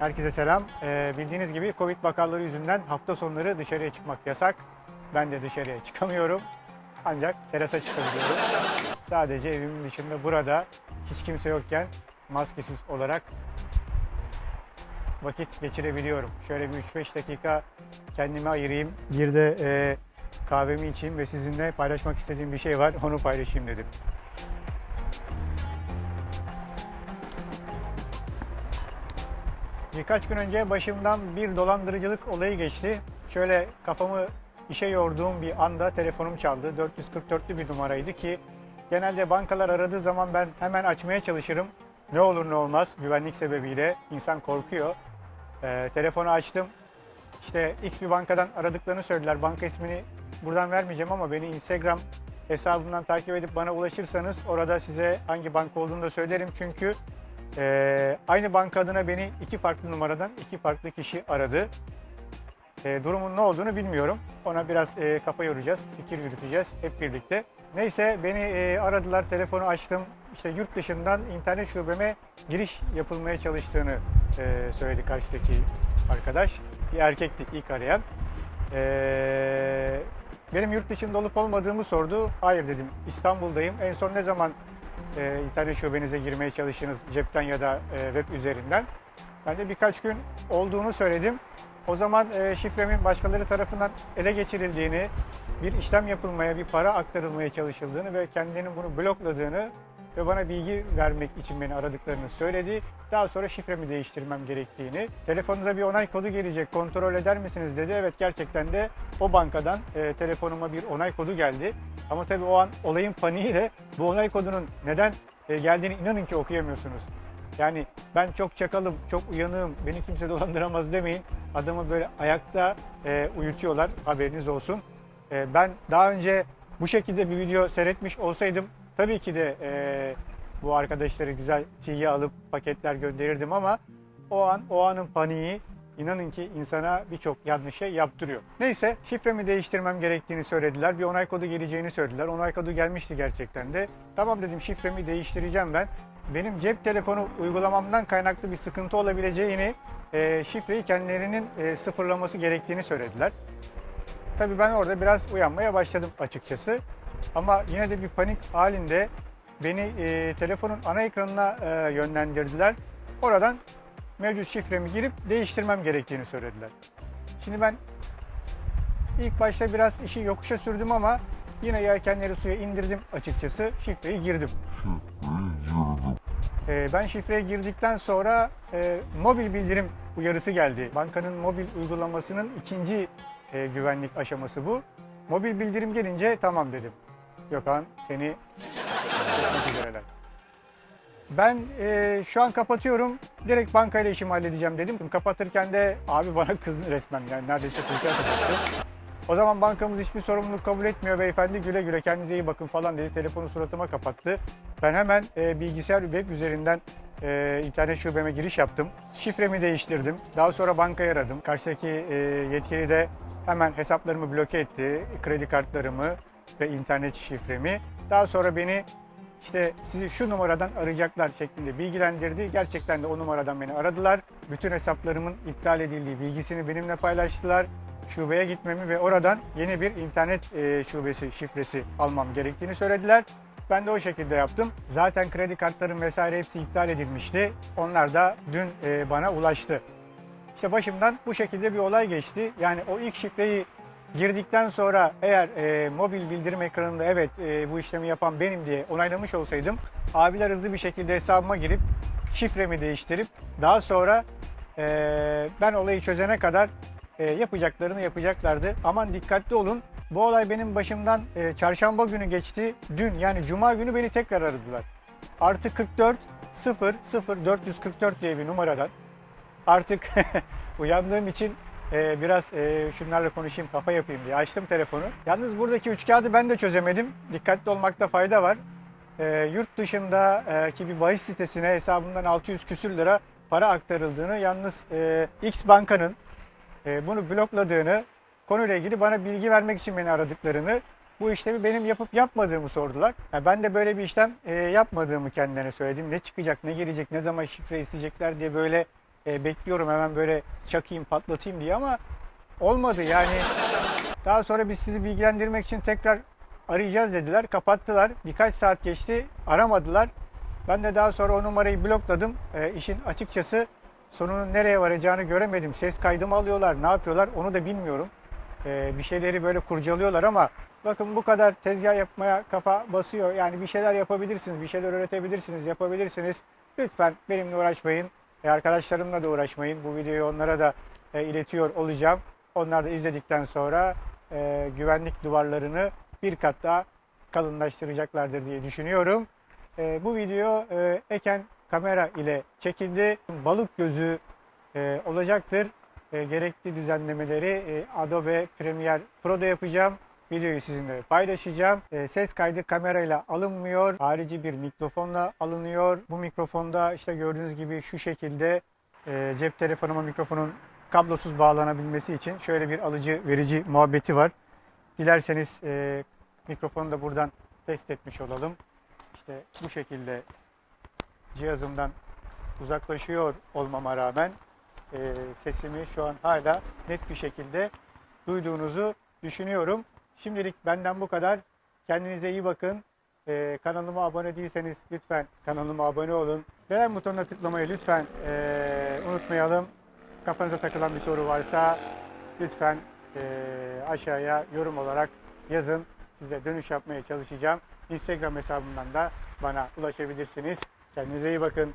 Herkese selam. Ee, bildiğiniz gibi Covid vakaları yüzünden hafta sonları dışarıya çıkmak yasak. Ben de dışarıya çıkamıyorum. Ancak terasa çıkabiliyorum. Sadece evimin dışında burada hiç kimse yokken maskesiz olarak vakit geçirebiliyorum. Şöyle bir 3-5 dakika kendime ayırayım. Bir de e, kahvemi içeyim ve sizinle paylaşmak istediğim bir şey var. Onu paylaşayım dedim. Birkaç gün önce başımdan bir dolandırıcılık olayı geçti. Şöyle kafamı işe yorduğum bir anda telefonum çaldı. 444'lü bir numaraydı ki genelde bankalar aradığı zaman ben hemen açmaya çalışırım. Ne olur ne olmaz güvenlik sebebiyle insan korkuyor. Ee, telefonu açtım. İşte X bir bankadan aradıklarını söylediler. Banka ismini buradan vermeyeceğim ama beni Instagram hesabımdan takip edip bana ulaşırsanız orada size hangi banka olduğunu da söylerim. Çünkü ee, aynı banka adına beni iki farklı numaradan iki farklı kişi aradı. Ee, durumun ne olduğunu bilmiyorum. Ona biraz e, kafa yoracağız, fikir yürüteceğiz hep birlikte. Neyse beni e, aradılar, telefonu açtım. İşte yurt dışından internet şubeme giriş yapılmaya çalıştığını e, söyledi karşıdaki arkadaş. Bir erkekti ilk arayan. Ee, benim yurt dışında olup olmadığımı sordu. Hayır dedim, İstanbul'dayım. En son ne zaman e, internet şubenize girmeye çalıştınız cepten ya da e, web üzerinden. Ben de birkaç gün olduğunu söyledim. O zaman e, şifremin başkaları tarafından ele geçirildiğini, bir işlem yapılmaya, bir para aktarılmaya çalışıldığını ve kendinin bunu blokladığını ve bana bilgi vermek için beni aradıklarını söyledi. Daha sonra şifremi değiştirmem gerektiğini, telefonunuza bir onay kodu gelecek, kontrol eder misiniz dedi. Evet gerçekten de o bankadan e, telefonuma bir onay kodu geldi. Ama tabii o an olayın paniğiyle bu onay kodunun neden e, geldiğini inanın ki okuyamıyorsunuz. Yani ben çok çakalım, çok uyanığım, beni kimse dolandıramaz demeyin. Adamı böyle ayakta e, uyutuyorlar, haberiniz olsun. E, ben daha önce bu şekilde bir video seyretmiş olsaydım tabii ki de e, bu arkadaşları güzel tiye alıp paketler gönderirdim ama o an, o anın paniği inanın ki insana birçok yanlış şey yaptırıyor. Neyse şifremi değiştirmem gerektiğini söylediler. Bir onay kodu geleceğini söylediler. Onay kodu gelmişti gerçekten de. Tamam dedim şifremi değiştireceğim ben. Benim cep telefonu uygulamamdan kaynaklı bir sıkıntı olabileceğini, e, şifreyi kendilerinin e, sıfırlaması gerektiğini söylediler. Tabii ben orada biraz uyanmaya başladım açıkçası. Ama yine de bir panik halinde beni e, telefonun ana ekranına e, yönlendirdiler. Oradan mevcut şifremi girip değiştirmem gerektiğini söylediler. Şimdi ben ilk başta biraz işi yokuşa sürdüm ama yine yelkenleri suya indirdim açıkçası. Şifreyi girdim. Ee, ben şifreye girdikten sonra e, mobil bildirim uyarısı geldi. Bankanın mobil uygulamasının ikinci e, güvenlik aşaması bu. Mobil bildirim gelince tamam dedim. Gökhan seni. Ben e, şu an kapatıyorum. Direkt bankayla işimi halledeceğim dedim. Kapatırken de abi bana kızdı resmen. Yani neredeyse Türkiye kapattı. O zaman bankamız hiçbir sorumluluk kabul etmiyor beyefendi. Güle güle kendinize iyi bakın falan dedi. Telefonu suratıma kapattı. Ben hemen e, bilgisayar web üzerinden e, internet şubeme giriş yaptım. Şifremi değiştirdim. Daha sonra bankayı aradım. Karşıdaki e, yetkili de hemen hesaplarımı bloke etti. Kredi kartlarımı ve internet şifremi. Daha sonra beni işte sizi şu numaradan arayacaklar şeklinde bilgilendirdi. Gerçekten de o numaradan beni aradılar. Bütün hesaplarımın iptal edildiği bilgisini benimle paylaştılar. Şubeye gitmemi ve oradan yeni bir internet e, şubesi şifresi almam gerektiğini söylediler. Ben de o şekilde yaptım. Zaten kredi kartlarım vesaire hepsi iptal edilmişti. Onlar da dün e, bana ulaştı. İşte başımdan bu şekilde bir olay geçti. Yani o ilk şifreyi girdikten sonra eğer e, mobil bildirim ekranında evet e, bu işlemi yapan benim diye onaylamış olsaydım abiler hızlı bir şekilde hesabıma girip şifremi değiştirip daha sonra e, ben olayı çözene kadar e, yapacaklarını yapacaklardı. Aman dikkatli olun. Bu olay benim başımdan e, çarşamba günü geçti. Dün yani cuma günü beni tekrar aradılar. Artı 44 0 0 444 diye bir numaradan artık uyandığım için e, biraz e, şunlarla konuşayım, kafa yapayım diye açtım telefonu. Yalnız buradaki üç kağıdı ben de çözemedim. Dikkatli olmakta fayda var. E, yurt dışındaki bir bahis sitesine hesabından 600 küsür lira para aktarıldığını, yalnız e, X bankanın e, bunu blokladığını, konuyla ilgili bana bilgi vermek için beni aradıklarını, bu işlemi benim yapıp yapmadığımı sordular. Yani ben de böyle bir işlem e, yapmadığımı kendilerine söyledim. Ne çıkacak, ne gelecek, ne zaman şifre isteyecekler diye böyle e, bekliyorum hemen böyle çakayım patlatayım diye ama olmadı yani. Daha sonra biz sizi bilgilendirmek için tekrar arayacağız dediler. Kapattılar. Birkaç saat geçti. Aramadılar. Ben de daha sonra o numarayı blokladım. E, işin açıkçası sonunun nereye varacağını göremedim. Ses kaydı mı alıyorlar, ne yapıyorlar onu da bilmiyorum. E, bir şeyleri böyle kurcalıyorlar ama bakın bu kadar tezgah yapmaya kafa basıyor. Yani bir şeyler yapabilirsiniz, bir şeyler üretebilirsiniz, yapabilirsiniz. Lütfen benimle uğraşmayın. E, arkadaşlarımla da uğraşmayın. Bu videoyu onlara da e, iletiyor olacağım. Onlar da izledikten sonra e, güvenlik duvarlarını bir kat daha kalınlaştıracaklardır diye düşünüyorum. E, bu video e, Eken kamera ile çekildi. Balık gözü e, olacaktır. E, gerekli düzenlemeleri e, Adobe Premiere Pro'da yapacağım. Videoyu sizinle paylaşacağım. E, ses kaydı kamerayla alınmıyor. Harici bir mikrofonla alınıyor. Bu mikrofonda işte gördüğünüz gibi şu şekilde e, cep telefonuma mikrofonun kablosuz bağlanabilmesi için şöyle bir alıcı verici muhabbeti var. Dilerseniz e, mikrofonu da buradan test etmiş olalım. İşte bu şekilde cihazımdan uzaklaşıyor olmama rağmen e, sesimi şu an hala net bir şekilde duyduğunuzu düşünüyorum. Şimdilik benden bu kadar. Kendinize iyi bakın. E, kanalıma abone değilseniz lütfen kanalıma abone olun. Beğen butonuna tıklamayı lütfen e, unutmayalım. Kafanıza takılan bir soru varsa lütfen e, aşağıya yorum olarak yazın. Size dönüş yapmaya çalışacağım. Instagram hesabımdan da bana ulaşabilirsiniz. Kendinize iyi bakın.